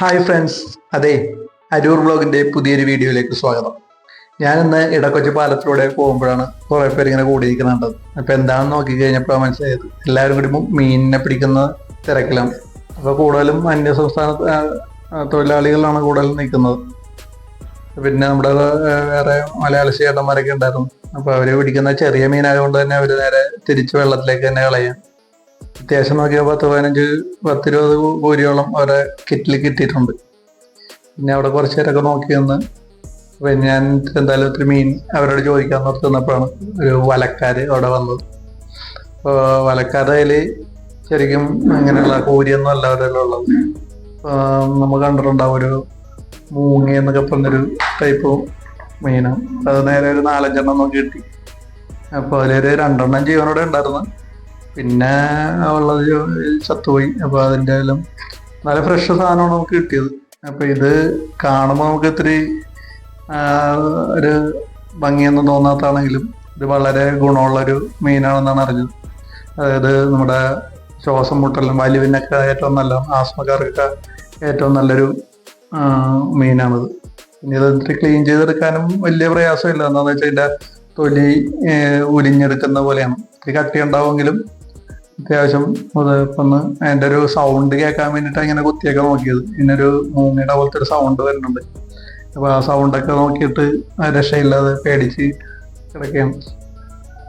Hi friends അതെ അരൂർ ബ്ലോഗിന്റെ പുതിയൊരു വീഡിയോയിലേക്ക് സ്വാഗതം. ഞാൻ ഇന്ന് ഇടക്കൊച്ചി പാലത്തിലൂടെ പോകുമ്പോഴാണ് കുറെ പേര് ഇങ്ങനെ കൂടിയിരിക്കുന്നുണ്ടത് അപ്പൊ എന്താണെന്ന് നോക്കി കഴിഞ്ഞപ്പോഴാണ് മനസ്സിലായത് എല്ലാവരും കൂടി മീനിനെ പിടിക്കുന്ന തിരക്കിലാണ്. അപ്പൊ കൂടുതലും അന്യ സംസ്ഥാന തൊഴിലാളികളാണ് കൂടുതലും നിൽക്കുന്നത്. പിന്നെ നമ്മുടെ വേറെ മലയാള ചേട്ടന്മാരൊക്കെ ഉണ്ടായിരുന്നു. അപ്പൊ അവർ പിടിക്കുന്ന ചെറിയ മീനായതുകൊണ്ട് തന്നെ അവർ നേരെ തിരിച്ച് വെള്ളത്തിലേക്ക് തന്നെ കളയാം. അത്യാവശ്യം നോക്കിയാൽ പത്ത് പതിനഞ്ച് പത്തിരുപത് കോരിയോളം അവരെ കിറ്റിൽ കിട്ടിയിട്ടുണ്ട്. പിന്നെ അവിടെ കുറച്ച് നേരമൊക്കെ നോക്കി നിന്ന് അപ്പൊ ഞാൻ എന്തായാലും ഒത്തിരി മീൻ അവരോട് ചോദിക്കാൻ നിർത്തുന്നപ്പോഴാണ് ഒരു വലക്കാര് അവിടെ വന്നത്. അപ്പോൾ വലക്കാരുടെ കയ്യിൽ ശരിക്കും ഇങ്ങനെയുള്ള കോരിയൊന്നും അല്ല അവരെല്ലാം ഉള്ളത് നമ്മൾ കണ്ടിട്ടുണ്ടാവും ഒരു മൂങ്ങ എന്നൊക്കെ പറഞ്ഞൊരു ടൈപ്പ് മീനാണ് അത് നേരെ ഒരു നാലഞ്ചെണ്ണം നോക്കി കിട്ടി. അപ്പോൾ അതിലൊരു രണ്ടെണ്ണം ജീവനോടെ ഉണ്ടായിരുന്നു. പിന്നെ ഉള്ളത് ചത്തുപോയി. അപ്പൊ അതിന്റെ എല്ലാം നല്ല ഫ്രഷ് സാധനമാണ് നമുക്ക് കിട്ടിയത്. അപ്പൊ ഇത് കാണുമ്പോൾ നമുക്ക് ഇത്തിരി ഒരു ഭംഗിയൊന്നും തോന്നാത്താണെങ്കിലും ഇത് വളരെ ഗുണമുള്ളൊരു മീനാണെന്നാണ് അറിഞ്ഞത്. അതായത് നമ്മുടെ ശ്വാസം മുട്ടലും വലിവിനൊക്കെ ഏറ്റവും നല്ല ആസ്മക്കാർക്കൊക്കെ ഏറ്റവും നല്ലൊരു മീനാണിത്. ഇത് ഇത്തിരി ക്ലീൻ ചെയ്തെടുക്കാനും വലിയ പ്രയാസമില്ല. എന്താണെന്ന് വെച്ചാൽ അതിന്റെ തൊലി ഉരിഞ്ഞെടുക്കുന്ന പോലെയാണ്. ഇത്തിരി കട്ടി ഉണ്ടാവുമെങ്കിലും അത്യാവശ്യം ഒന്ന് അതിന്റെ ഒരു സൗണ്ട് കേൾക്കാൻ വേണ്ടിയിട്ട് ഇങ്ങനെ കുത്തിയൊക്കെ നോക്കിയത്. ഇതിനൊരു മൂങ്ങയുടെ പോലത്തെ ഒരു സൗണ്ട് വരുന്നുണ്ട്. അപ്പോൾ ആ സൗണ്ടൊക്കെ നോക്കിയിട്ട് രക്ഷയില്ലാതെ പേടിച്ച് കിടക്കുകയാണ്.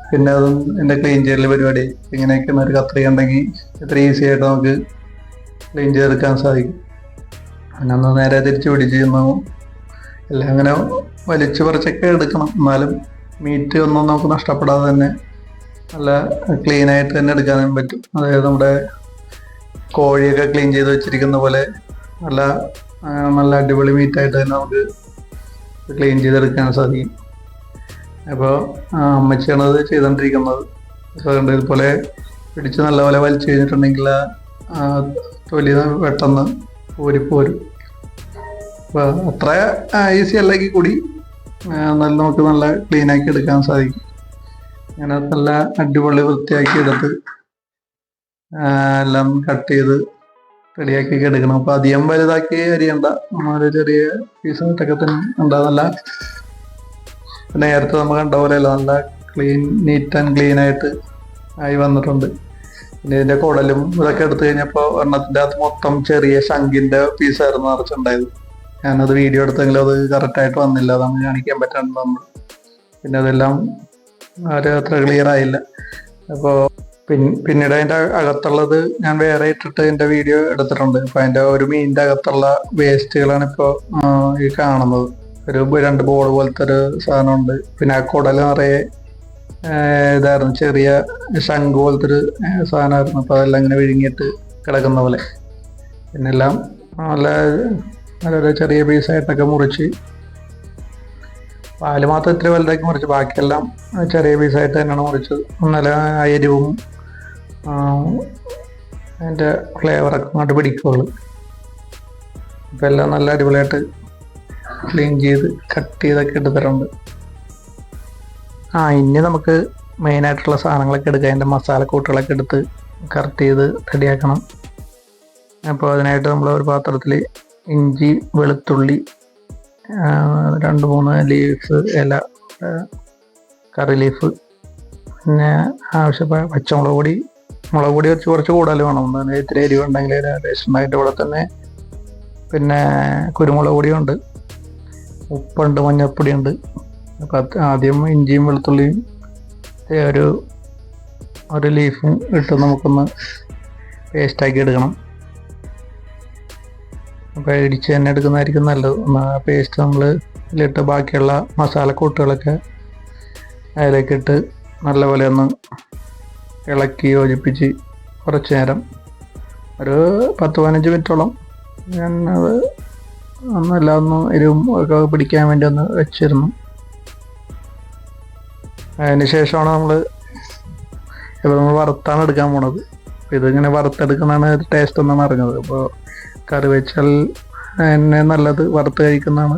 പിന്നെ അതും എന്റെ ക്ലീൻ ചെയ്യൽ പരിപാടി. ഇങ്ങനെയൊക്കെ ഒരു കത്രിക ഉണ്ടെങ്കിൽ ഇത്ര ഈസി ആയിട്ട് നമുക്ക് ക്ലീൻ ചെയ്തെടുക്കാൻ സാധിക്കും. പിന്നെ ഒന്ന് നേരെ തിരിച്ചു പിടിച്ച് എല്ലാം അങ്ങനെ വലിച്ചു പറിച്ചൊക്കെ എടുക്കണം. എന്നാലും മീറ്റ് ഒന്നും നമുക്ക് നഷ്ടപ്പെടാതെ തന്നെ നല്ല ക്ലീൻ ആയിട്ട് തന്നെ എടുക്കാനും പറ്റും. അതായത് നമ്മുടെ കോഴിയൊക്കെ ക്ലീൻ ചെയ്ത് വെച്ചിരിക്കുന്ന പോലെ നല്ല നല്ല അടിപൊളി മീറ്റായിട്ട് തന്നെ നമുക്ക് ക്ലീൻ ചെയ്തെടുക്കാൻ സാധിക്കും. അപ്പോൾ അമ്മച്ചിയാണ് അത് ചെയ്തുകൊണ്ടിരിക്കുന്നത് അതുകൊണ്ട് ഇതുപോലെ പിടിച്ച് നല്ലപോലെ വലിച്ചു കഴിഞ്ഞിട്ടുണ്ടെങ്കിൽ തൊലി പെട്ടെന്ന് ഊരിപ്പോരും. അത്ര ഈസി അല്ലെങ്കിൽ കൂടി നല്ല നമുക്ക് നല്ല ക്ലീൻ ആക്കി എടുക്കാൻ സാധിക്കും. അങ്ങനെ നല്ല അടിപൊളി വൃത്തിയാക്കി എടുത്ത് എല്ലാം കട്ട് ചെയ്ത് റെഡിയാക്കി എടുക്കണം. അപ്പൊ അധികം വലുതാക്കി അരിയണ്ട. നമ്മളൊരു ചെറിയ പീസായിട്ടൊക്കെ തന്നെ ഉണ്ടാകുന്നല്ല നേരത്തെ നമ്മൾ കണ്ട പോലെയല്ല നല്ല ക്ലീൻ നീറ്റ് ആൻഡ് ക്ലീൻ ആയിട്ട് ആയി വന്നിട്ടുണ്ട്. പിന്നെ ഇതിന്റെ കുടലും ഇതൊക്കെ എടുത്തു കഴിഞ്ഞപ്പോൾ എണ്ണത്തിന്റെ അകത്ത് മൊത്തം ചെറിയ ശംഖിന്റെ പീസായിരുന്നു നിറച്ചുണ്ടായത്. ഞാനത് വീഡിയോ എടുത്തെങ്കിലും അത് കറക്റ്റായിട്ട് വന്നില്ല. അതൊന്ന് കാണിക്കാൻ പറ്റാണ്ട് നമ്മൾ പിന്നെ അതെല്ലാം ആരും അത്ര ക്ലിയർ ആയില്ല. അപ്പോൾ പിന്നീട് അതിന്റെ അകത്തുള്ളത് ഞാൻ വേറെ ഇട്ടിട്ട് എന്റെ വീഡിയോ എടുത്തിട്ടുണ്ട്. അപ്പോൾ അതിന്റെ ഒരു മീനിന്റെ അകത്തുള്ള വേസ്റ്റുകളാണ് ഇപ്പോൾ ഈ കാണുന്നത്. ഒരു രണ്ട് ബോൾ പോലത്തെ ഒരു സാധനമുണ്ട്. പിന്നെ ആ കുടൽ നിറയെ ഇതായിരുന്നു. ചെറിയ ശംഖ് പോലത്തെ ഒരു സാധനമായിരുന്നു. അപ്പോൾ അതെല്ലാം ഇങ്ങനെ വിഴുങ്ങിയിട്ട് കിടക്കുന്ന പോലെ. പിന്നെല്ലാം നല്ല വളരെ ചെറിയ പീസായിട്ടൊക്കെ മുറിച്ച്. പാൽ മാത്രം ഇത്ര വലുതാക്കി മുറിച്ച് ബാക്കിയെല്ലാം ചെറിയ പീസായിട്ട് തന്നെയാണ് മുറിച്ചത്. നല്ല എരിവും അതിന്റെ ഫ്ലേവറൊക്കെ അങ്ങോട്ട് പിടിക്കുള്ളൂ. ഇപ്പം എല്ലാം നല്ല അടിപൊളിയായിട്ട് ക്ലീൻ ചെയ്ത് കട്ട് ചെയ്തൊക്കെ എടുത്തിട്ടുണ്ട്. ആ ഇനി നമുക്ക് മെയിനായിട്ടുള്ള സാധനങ്ങളൊക്കെ എടുക്കുക അതിന്റെ മസാലക്കൂട്ടുകളൊക്കെ എടുത്ത് കറക്റ്റ് ചെയ്ത് റെഡിയാക്കണം അപ്പോൾ അതിനായിട്ട് നമ്മൾ ഒരു പാത്രത്തിൽ ഇഞ്ചി വെളുത്തുള്ളി രണ്ട് മൂന്ന് ലീവ്സ് ഇല കറി ലീഫ് പിന്നെ ആവശ്യമായ പച്ചമുളക് പൊടി. മുളക് പൊടി കുറച്ച് കുറച്ച് കൂടുതൽ വേണം. എന്താണ് ഇത്തിരി എരിവ് ഉണ്ടെങ്കിൽ ടേസ്റ്റ് അതിന്റെ കൂടെ തന്നെ. പിന്നെ കുരുമുളക് പൊടിയുണ്ട് ഉപ്പുണ്ട് മഞ്ഞൾപ്പൊടിയുണ്ട് അപ്പം ആദ്യം ഇഞ്ചിയും വെളുത്തുള്ളിയും ഒരു ഒരു ലീഫും ഇട്ട് നമുക്കൊന്ന് പേസ്റ്റാക്കി എടുക്കണം. അപ്പോൾ ഇടിച്ച് തന്നെ എടുക്കുന്നതായിരിക്കും നല്ലത്. എന്നാൽ പേസ്റ്റ് നമ്മൾ ഇതിലിട്ട് ബാക്കിയുള്ള മസാലക്കൂട്ടുകളൊക്കെ അതിലേക്ക് ഇട്ട് നല്ലപോലെ ഒന്ന് ഇളക്കി യോജിപ്പിച്ച് കുറച്ച് നേരം ഒരു പത്ത് പതിനഞ്ച് മിനിറ്റോളം ഞാൻ അത് ഒന്നല്ല ഒന്ന് എരിവും ഒക്കെ പിടിക്കാൻ വേണ്ടി ഒന്ന് വെച്ചിരുന്നു. അതിന് ശേഷമാണ് നമ്മൾ ഇപ്പോൾ നമ്മൾ വറുത്താണ് എടുക്കാൻ പോണത്. അപ്പോൾ ഇതിങ്ങനെ വറുത്തെടുക്കുന്നതാണ് ടേസ്റ്റ് എന്നാണ് അറിഞ്ഞത്. അപ്പോൾ കറി വെച്ചാൽ എന്നെ നല്ലത് വറുത്ത് കഴിക്കുന്നതാണ്.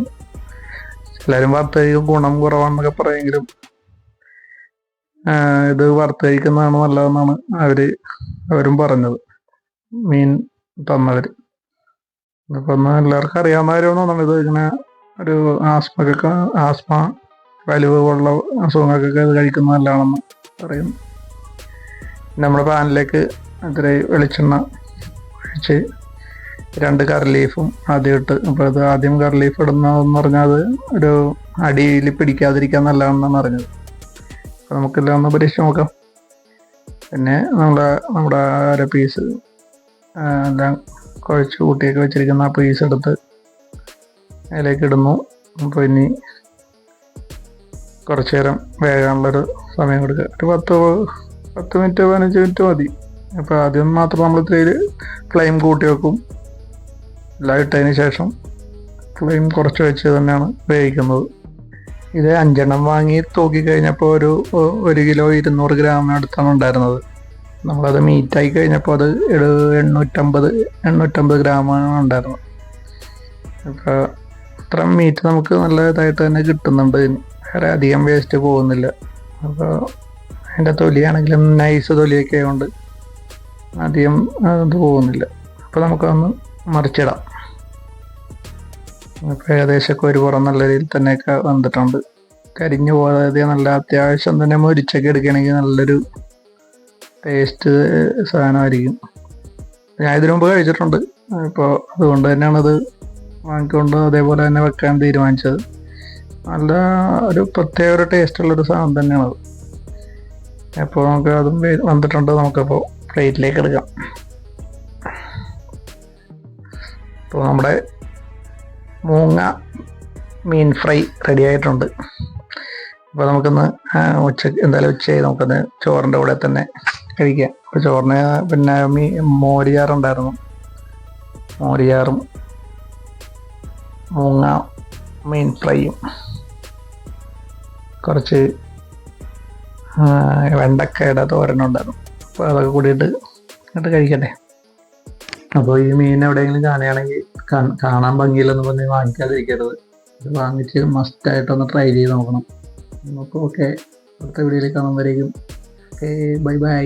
എല്ലാവരും വറുത്ത് കഴിക്കും ഗുണം കുറവാണെന്നൊക്കെ പറയുമെങ്കിലും ഇത് വറുത്ത് കഴിക്കുന്നതാണ് നല്ലതെന്നാണ് അവർ അവരും പറഞ്ഞത്. മീൻ തന്നവര്. അപ്പൊ എല്ലാവർക്കും അറിയാവുന്ന കാര്യമൊന്നും ഇത് ഇങ്ങനെ ഒരു ആസ്മക്കൊക്കെ ആസ്മ വലിവ് പോലുള്ള അസുഖങ്ങൾക്കൊക്കെ ഇത് കഴിക്കുന്ന നല്ലതാണെന്ന് പറയുന്നു. നമ്മുടെ പാനിലേക്ക് ഇത്ര വെളിച്ചെണ്ണ ഒഴിച്ച് രണ്ട് കർലീഫും ലീഫും ആദ്യം ഇട്ട് അപ്പോൾ അത് ആദ്യം കർലീഫ് ലീഫ് ഇടുന്നതെന്ന് പറഞ്ഞാൽ ഒരു അടിയിൽ പിടിക്കാതിരിക്കാൻ നല്ലതാണെന്നാണ് അറിഞ്ഞത് അപ്പോൾ നമുക്കെല്ലാം ഒന്ന് പരീക്ഷിച്ച് നോക്കാം. പിന്നെ നമ്മുടെ നമ്മുടെ അര പീസ് എല്ലാം കുഴച്ച് കൂട്ടിയൊക്കെ വെച്ചിരിക്കുന്ന ആ പീസ് എടുത്ത് അതിലേക്ക് ഇടുന്നു. അപ്പോൾ ഇനി കുറച്ച് നേരം വേകാനുള്ളൊരു സമയം കൊടുക്കുക. ഒരു പത്ത് പത്ത് മിനിറ്റ് പതിനഞ്ച് മിനിറ്റ് മതി. അപ്പോൾ ആദ്യം മാത്രം നമ്മൾ ഇത്തിരി ക്ലൈം കൂട്ടി വെക്കും. ഇട്ടതിന് ശേഷം ഫ്ലെയിം കുറച്ച് വെച്ച് തന്നെയാണ് ഉപയോഗിക്കുന്നത്. ഇത് അഞ്ചെണ്ണം വാങ്ങി തൂക്കി കഴിഞ്ഞപ്പോൾ ഒരു ഒരു കിലോ ഇരുന്നൂറ് ഗ്രാമിനടുത്താണ് ഉണ്ടായിരുന്നത്. നമ്മളത് മീറ്റായി കഴിഞ്ഞപ്പോൾ അത് എഴു- എണ്ണൂറ്റമ്പത് എണ്ണൂറ്റമ്പത് ഗ്രാമാണ് ഉണ്ടായിരുന്നത്. അപ്പോൾ അത്ര മീറ്റ് നമുക്ക് നല്ല ഇതായിട്ട് തന്നെ കിട്ടുന്നുണ്ട്. വേറെ അധികം വേസ്റ്റ് പോകുന്നില്ല. അപ്പോൾ അതിന്റെ തൊലിയാണെങ്കിലും നൈസ് തൊലിയൊക്കെ ആയതുകൊണ്ട് അധികം ഇത് പോകുന്നില്ല. അപ്പോൾ നമുക്കൊന്ന് മറിച്ചിടാം. അപ്പോൾ ഏകദേശമൊക്കെ ഒരു പുറം നല്ല രീതിയിൽ തന്നെയൊക്കെ വന്നിട്ടുണ്ട്. കരിഞ്ഞു പോകാതെ നല്ല അത്യാവശ്യം തന്നെ മുരിച്ചൊക്കെ എടുക്കുകയാണെങ്കിൽ നല്ലൊരു ടേസ്റ്റ് സാധനമായിരിക്കും. ഞാൻ ഇതിനു മുമ്പ് കഴിച്ചിട്ടുണ്ട്. ഇപ്പോൾ അതുകൊണ്ട് അത് വാങ്ങിക്കൊണ്ട് അതേപോലെ തന്നെ വെക്കാൻ തീരുമാനിച്ചത്. നല്ല ഒരു പ്രത്യേക ഒരു ടേസ്റ്റുള്ളൊരു സാധനം തന്നെയാണത് അപ്പോൾ നമുക്ക് അതും വന്നിട്ടുണ്ട് നമുക്കപ്പോൾ പ്ലേറ്റിലേക്ക് എടുക്കാം. അപ്പോൾ നമ്മുടെ മൂങ്ങ മീൻ ഫ്രൈ റെഡി ആയിട്ടുണ്ട്. അപ്പോൾ നമുക്കൊന്ന് ഉച്ച എന്തായാലും ഉച്ചയായി. നമുക്കൊന്ന് ചോറിന്റെ കൂടെ തന്നെ കഴിക്കാം. അപ്പോൾ ചോറിന് പിന്നെ മീ മോരിയാറുണ്ടായിരുന്നു മോരിയാറും മൂങ്ങ മീൻ ഫ്രൈയും. കുറച്ച് വെണ്ടക്കയുടെ തോരനുണ്ടായിരുന്നു. അപ്പോൾ അതൊക്കെ കൂടിയിട്ട് എന്നിട്ട് കഴിക്കട്ടെ. അപ്പോൾ ഈ മീൻ എവിടെയെങ്കിലും കാണുകയാണെങ്കിൽ കാണാൻ ഭംഗിയില്ലെന്ന് പറഞ്ഞ് വാങ്ങിക്കാതിരിക്കരുത്. വാങ്ങിച്ച് മസ്റ്റായിട്ടൊന്ന് ട്രൈ ചെയ്ത് നോക്കണം. നമുക്ക് ഓക്കെ അടുത്ത വീഡിയോയിൽ കാണുമ്പോഴേക്കും ഓക്കെ ബൈ ബൈ